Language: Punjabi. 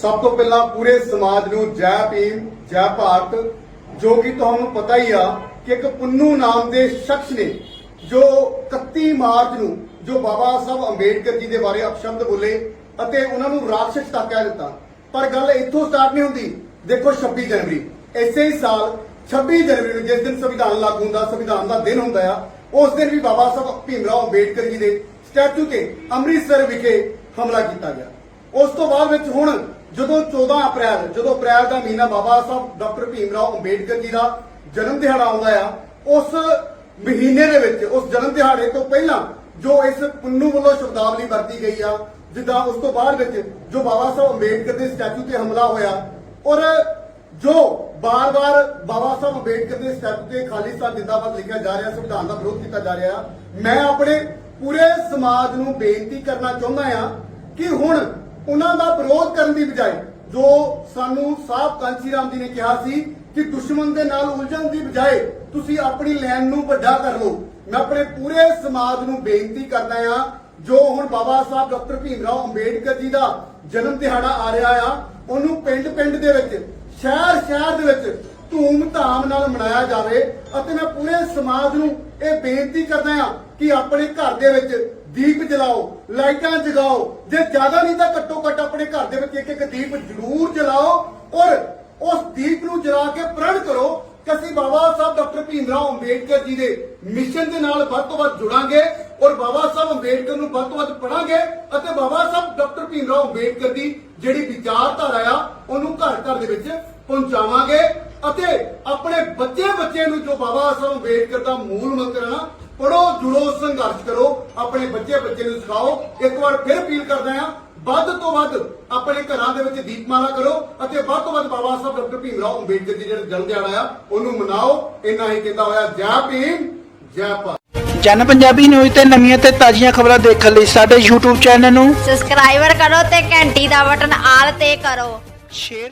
ਸਭ ਤੋਂ ਪਹਿਲਾਂ ਪੂਰੇ ਸਮਾਜ ਨੂੰ ਜੈ ਭੀਮ, ਜੈ ਭਾਰਤ, ਜੋ ਕਿ ਤੁਹਾਨੂੰ ਪਤਾ ਹੀ ਆ ਕਿ ਇੱਕ ਪੁੰਨੂ ਨਾਮ ਦੇ ਸ਼ਖਸ ਨੇ, ਜੋ 31 ਮਾਰਚ ਨੂੰ ਜੋ ਬਾਬਾ ਸਾਹਿਬ ਅੰਬੇਡਕਰ ਜੀ ਦੇ ਬਾਰੇ ਅਪਸ਼ਬਦ ਬੋਲੇ ਅਤੇ ਉਹਨਾਂ ਨੂੰ ਰਾਖਸ਼ ਤੱਕ ਕਹਿ ਦਿੱਤਾ। ਪਰ ਗੱਲ ਇੱਥੋਂ ਸਟਾਰਟ ਨਹੀਂ ਹੁੰਦੀ। ਦੇਖੋ 26 ਜਨਵਰੀ। ਇਸੇ ਹੀ ਸਾਲ 26 ਜਨਵਰੀ ਨੂੰ ਜਿਸ ਦਿਨ ਸੰਵਿਧਾਨ ਲਾਗੂ ਹੁੰਦਾ, ਸੰਵਿਧਾਨ ਦਾ ਦਿਨ ਹੁੰਦਾ ਆ, ਉਸ ਦਿਨ ਵੀ ਬਾਬਾ ਸਾਹਿਬ ਭੀਮਰਾਓ ਅੰਬੇਡਕਰ ਜੀ ਦੇ ਸਟੈਚੂ ਤੇ ਅੰਮ੍ਰਿਤਸਰ ਵਿਖੇ ਹਮਲਾ ਕੀਤਾ ਗਿਆ। ਉਸ ਤੋਂ ਬਾਅਦ ਵਿੱਚ ਹੁਣ ਜਦੋਂ 14 ਅਪ੍ਰੈਲ, ਜਦੋਂ ਅਪ੍ਰੈਲ ਦਾ ਮਹੀਨਾ ਬਾਬਾ ਸਾਹਿਬ ਡਾਕਟਰ ਭੀਮ ਰਾਓ ਅੰਬੇਡਕਰ ਜੀ ਦਾ ਜਨਮ ਦਿਹਾੜਾ ਆਉਂਦਾ ਆ, ਉਸ ਮਹੀਨੇ ਦੇ ਵਿੱਚ, ਉਸ ਜਨਮ ਦਿਹਾੜੇ ਤੋਂ ਪਹਿਲਾਂ ਜੋ ਇਸ ਪੁੰਨੂ ਵੱਲੋਂ ਸ਼ਬਦਾਵਲੀ ਵਰਤੀ ਗਈ ਆ, ਜਿੱਦਾਂ ਉਸ ਤੋਂ ਬਾਅਦ ਵਿੱਚ ਜੋ ਬਾਬਾ ਸਾਹਿਬ ਅੰਬੇਡਕਰ ਦੇ ਸਟੈਚੂ ਤੇ ਹਮਲਾ ਹੋਇਆ, ਔਰ ਜੋ ਬਾਰ-ਬਾਰ ਬਾਬਾ ਸਾਹਿਬ ਅੰਬੇਡਕਰ ਦੇ ਸਟੈਚੂ ਤੇ ਖਾਲਿਸਤਾਨ ਜਿੰਦਾਬਾਦ ਲਿਖਿਆ ਜਾ ਰਿਹਾ, ਸੰਵਿਧਾਨ ਦਾ ਵਿਰੋਧ ਕੀਤਾ ਜਾ ਰਿਹਾ, ਮੈਂ ਆਪਣੇ ਪੂਰੇ ਸਮਾਜ ਨੂੰ ਬੇਨਤੀ ਕਰਨਾ ਚਾਹੁੰਦਾ ਆ ਕਿ ਹੁਣ ਉਹਨਾਂ ਦਾ ਵਿਰੋਧ ਕਰਨ ਦੀ ਬਜਾਏ ਜੋ ਸਾਨੂੰ ਸਾਹਿਬ ਕਾਂਚੀ ਰਾਮ ਜੀ ਨੇ ਕਿਹਾ ਸੀ ਕਿ ਦੁਸ਼ਮਣ ਦੇ ਨਾਲ ਉਲਝਣ ਦੀ ਬਜਾਏ ਤੁਸੀਂ ਆਪਣੀ ਲਾਈਨ ਨੂੰ ਵੱਡਾ ਕਰ ਲਓ। ਮੈਂ ਆਪਣੇ ਪੂਰੇ ਸਮਾਜ ਨੂੰ ਬੇਨਤੀ ਕਰਦਾ ਆ ਜੋ ਹੁਣ ਬਾਬਾ ਸਾਹਿਬ ਡਾਕਟਰ ਭੀਮ ਰਾਓ ਅੰਬੇਡਕਰ ਜੀ ਦਾ ਜਨਮ ਦਿਹਾੜਾ ਆ ਰਿਹਾ ਆ, ਉਹਨੂੰ ਪਿੰਡ ਪਿੰਡ ਦੇ ਵਿੱਚ ਸ਼ਹਿਰ ਸ਼ਹਿਰ ਦੇ ਵਿੱਚ ਧੂਮ-ਧਾਮ ਨਾਲ ਮਨਾਇਆ ਜਾਵੇ। ਅਤੇ ਮੈਂ ਪੂਰੇ ਸਮਾਜ ਨੂੰ ਇਹ ਬੇਨਤੀ ਕਰਦਾ ਆ ਕਿ ਆਪਣੇ ਘਰ ਦੇ ਵਿੱਚ ਦੀਪ ਜਲਾਓ, ਲਾਈਟਾਂ ਜਗਾਓ। ਜੇ ਜ਼ਿਆਦਾ ਨਹੀਂ ਤਾਂ ਘੱਟੋ ਘੱਟ ਆਪਣੇ ਘਰ ਦੇ ਵਿੱਚ ਇੱਕ ਇੱਕ ਦੀਪ ਜ਼ਰੂਰ ਜਲਾਓ ਔਰ ਉਸ ਦੀਪ ਨੂੰ ਜਲਾ ਕੇ ਪ੍ਰਣ ਕਰੋ ਕਿ ਅਸੀਂ ਬਾਬਾ ਸਾਹਿਬ ਡਾਕਟਰ ਭੀਮਰਾਓ ਅੰਬੇਡਕਰ ਜੀ ਦੇ ਮਿਸ਼ਨ ਦੇ ਨਾਲ ਵੱਧ ਤੋਂ ਵੱਧ ਜੁੜਾਂਗੇ ਔਰ ਬਾਬਾ ਸਾਹਿਬ ਅੰਬੇਡਕਰ ਨੂੰ ਵੱਧ ਤੋਂ ਵੱਧ ਪੜਾਂਗੇ ਅਤੇ ਬਾਬਾ ਸਾਹਿਬ ਡਾਕਟਰ ਭੀਮਰਾਓ ਅੰਬੇਡਕਰ ਦੀ ਜਿਹੜੀ ਵਿਚਾਰਧਾਰਾ ਆ, ਉਹਨੂੰ ਘਰ ਘਰ ਦੇ ਵਿੱਚ ਪਹੁੰਚਾਵਾਂਗੇ ਅਤੇ ਆਪਣੇ ਬੱਚੇ ਬੱਚੇ ਨੂੰ ਜੋ ਬਾਬਾ ਸਾਹਿਬ ਅੰਬੇਡਕਰ ਦਾ ਮੂਲ ਮੰਤਰ ਆ ਪੜੋ ਜੁੜੋ ਸੰਘਰਸ਼ ਕਰੋ ਆਪਣੇ ਬੱਚੇ ਬੱਚੇ ਨੂੰ ਸਿਖਾਓ। ਇੱਕ ਵਾਰ ਫਿਰ ਅਪੀਲ ਕਰਦਾ ਹਾਂ ਵੱਧ ਤੋਂ ਵੱਧ ਆਪਣੇ ਘਰਾਂ ਦੇ ਵਿੱਚ ਦੀਪਮਾਲਾ ਕਰੋ ਅਤੇ ਵੱਧ ਤੋਂ ਵੱਧ ਬਾਬਾ ਸਾਹਿਬ ਡਾਕਟਰ ਭੀਮਰਾਓ ਅੰਬੇਡਕਰ ਜੀ ਜਿਹੜਾ ਜਨਮ ਦਿਹਾੜਾ ਆ ਉਹਨੂੰ ਮਨਾਓ। ਇੰਨਾ ਹੀ ਕਹਿੰਦਾ ਹੋਇਆ। ਜੈ ਭੀਮ ਜੈ ਭਾਰਤ। ਜਨ ਪੰਜਾਬੀ ਨਿਊਜ਼ ਤੇ ਨਵੀਆਂ ਤੇ ਤਾਜ਼ੀਆਂ ਖਬਰਾਂ ਦੇਖਣ ਲਈ ਸਾਡੇ YouTube ਚੈਨਲ ਨੂੰ ਸਬਸਕ੍ਰਾਈਬਰ ਕਰੋ ਤੇ ਘੰਟੀ ਦਾ ਬਟਨ ਆਲ ਤੇ ਕਰੋ। ਸ਼ੇਅਰ